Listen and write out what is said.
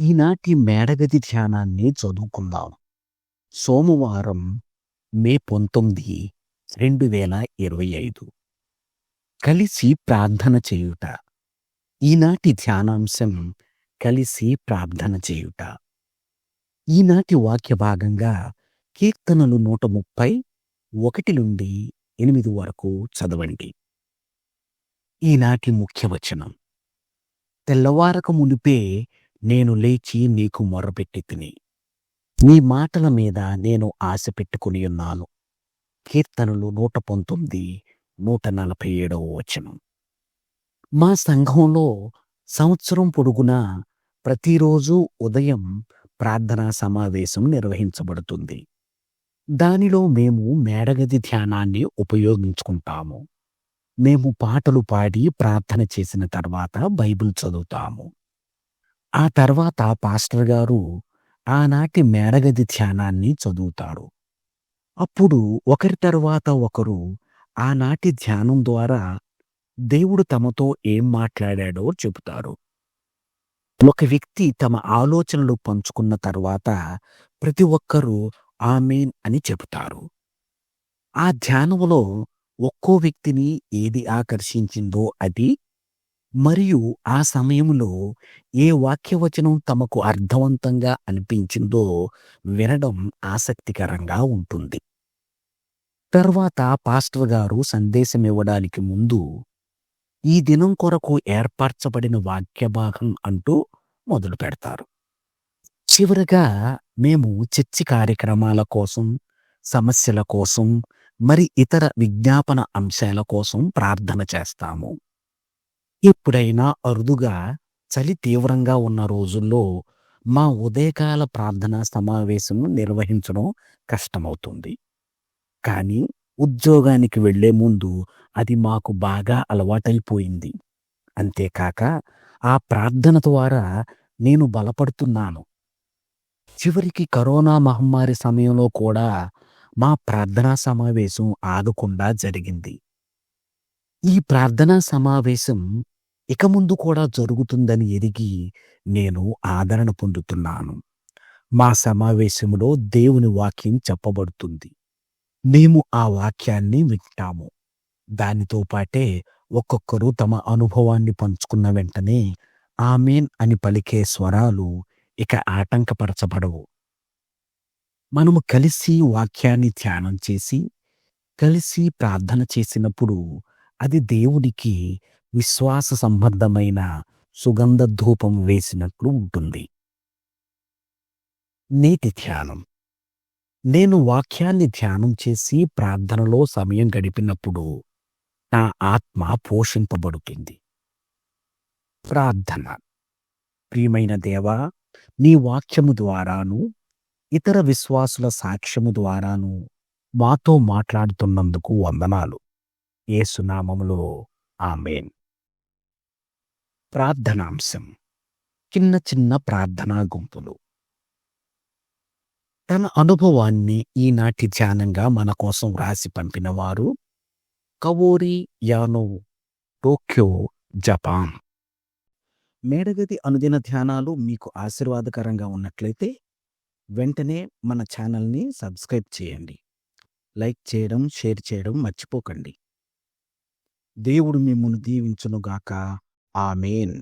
ఈనాటి మేడగది ధ్యానాన్ని చదువుకుందాం. సోమవారం మే పంతొమ్మిది రెండు వేల ఇరవై ఐదు. కలిసి ప్రార్థన చేయుట. ఈనాటి ధ్యానాంశం కలిసి ప్రార్థన చేయుట. ఈనాటి వాక్య భాగంగా కీర్తనలు నూట ముప్పై ఒకటి నుండి ఎనిమిది వరకు చదవండి. ఈనాటి ముఖ్యవచనం. తెల్లవారక మునిపే నేను లేచి నీకు మొర్రపెట్టి తిని. నీ మాటల మీద నేను ఆశ పెట్టుకుని ఉన్నాను. కీర్తనలు నూట పంతొమ్మిది నూట నలభై ఏడవ వచనం. మా సంఘంలో సంవత్సరం పొడుగునా ప్రతిరోజు ఉదయం ప్రార్థనా సమావేశం నిర్వహించబడుతుంది. దానిలో మేము మేడగది ధ్యానాన్ని ఉపయోగించుకుంటాము. మేము పాటలు పాడి ప్రార్థన చేసిన తర్వాత బైబిల్ చదువుతాము. ఆ తర్వాత పాస్టర్ గారు ఆనాటి మేడగది ధ్యానాన్ని చదువుతారు. అప్పుడు ఒకరి తర్వాత ఒకరు ఆనాటి ధ్యానం ద్వారా దేవుడు తమతో ఏం మాట్లాడాడో చెబుతారు. ఒక వ్యక్తి తమ ఆలోచనలు పంచుకున్న తర్వాత ప్రతి ఒక్కరూ ఆమెన్ అని చెబుతారు. ఆ ధ్యానంలో ఒక్కో వ్యక్తిని ఏది ఆకర్షించిందో అది మరియు ఆ సమయంలో ఏ వాక్యవచనం తమకు అర్థవంతంగా అనిపించిందో వినడం ఆసక్తికరంగా ఉంటుంది. తర్వాత పాస్టర్ గారు సందేశం ఇవ్వడానికి ముందు ఈ దినం కొరకు ఏర్పరచబడిన వాక్య భాగం అంటూ మొదలు పెడతారు. చివరగా మేము చర్చి కార్యక్రమాల కోసం సమస్యల కోసం మరి ఇతర విజ్ఞాపన అంశాల కోసం ప్రార్థన చేస్తాము. ఎప్పుడైనా అరుదుగా చలి తీవ్రంగా ఉన్న రోజుల్లో మా ఉదయకాల ప్రార్థనా సమావేశం నిర్వహించడం కష్టమవుతుంది. కానీ ఉద్యోగానికి వెళ్ళే ముందు అది మాకు బాగా అలవాటైపోయింది. అంతేకాక ఆ ప్రార్థన ద్వారా నేను బలపడుతున్నాను. చివరికి కరోనా మహమ్మారి సమయంలో కూడా మా ప్రార్థనా సమావేశం ఆగకుండా జరిగింది. ఈ ప్రార్థనా సమావేశం ఇక ముందు కూడా జరుగుతుందని ఎరిగి నేను ఆదరణ పొందుతున్నాను. మా సమావేశంలో దేవుని వాక్యం చెప్పబడుతుంది. మేము ఆ వాక్యాన్ని వింటాము. దానితో పాటే ఒక్కొక్కరు తమ అనుభవాన్ని పంచుకున్న వెంటనే ఆమెన్ అని పలికే స్వరాలు ఇక ఆటంకపరచబడవు. మనము కలిసి వాక్యాన్ని ధ్యానం చేసి కలిసి ప్రార్థన చేసినప్పుడు అది దేవునికి విశ్వాస సంబంధమైన సుగంధ ధూపం వేసినట్లు ఉంటుంది. నేటి ధ్యానం. నేను వాక్యాన్ని ధ్యానం చేసి ప్రార్థనలో సమయం గడిపినప్పుడు నా ఆత్మ పోషింపబడుతుంది. ప్రార్థన. ప్రియమైన దేవా నీ వాక్యము ద్వారాను ఇతర విశ్వాసుల సాక్ష్యము ద్వారాను మాతో మాట్లాడుతున్నందుకు వందనాలు. ఏసునామములో ఆమెన్. ప్రార్థనాంశం. చిన్న చిన్న ప్రార్థనా గుంపులు. తన అనుభవాన్ని ఈనాటి ధ్యానంగా మన కోసం వ్రాసి పంపినవారు కవోరి యానో టోక్యో జపాన్. మేడగది అనుదిన ధ్యానాలు మీకు ఆశీర్వాదకరంగా ఉన్నట్లయితే వెంటనే మన ఛానల్ని సబ్స్క్రైబ్ చేయండి. లైక్ చేయడం షేర్ చేయడం మర్చిపోకండి. దేవుడు మిమ్మల్ని దీవించునుగాక. ఆమెన్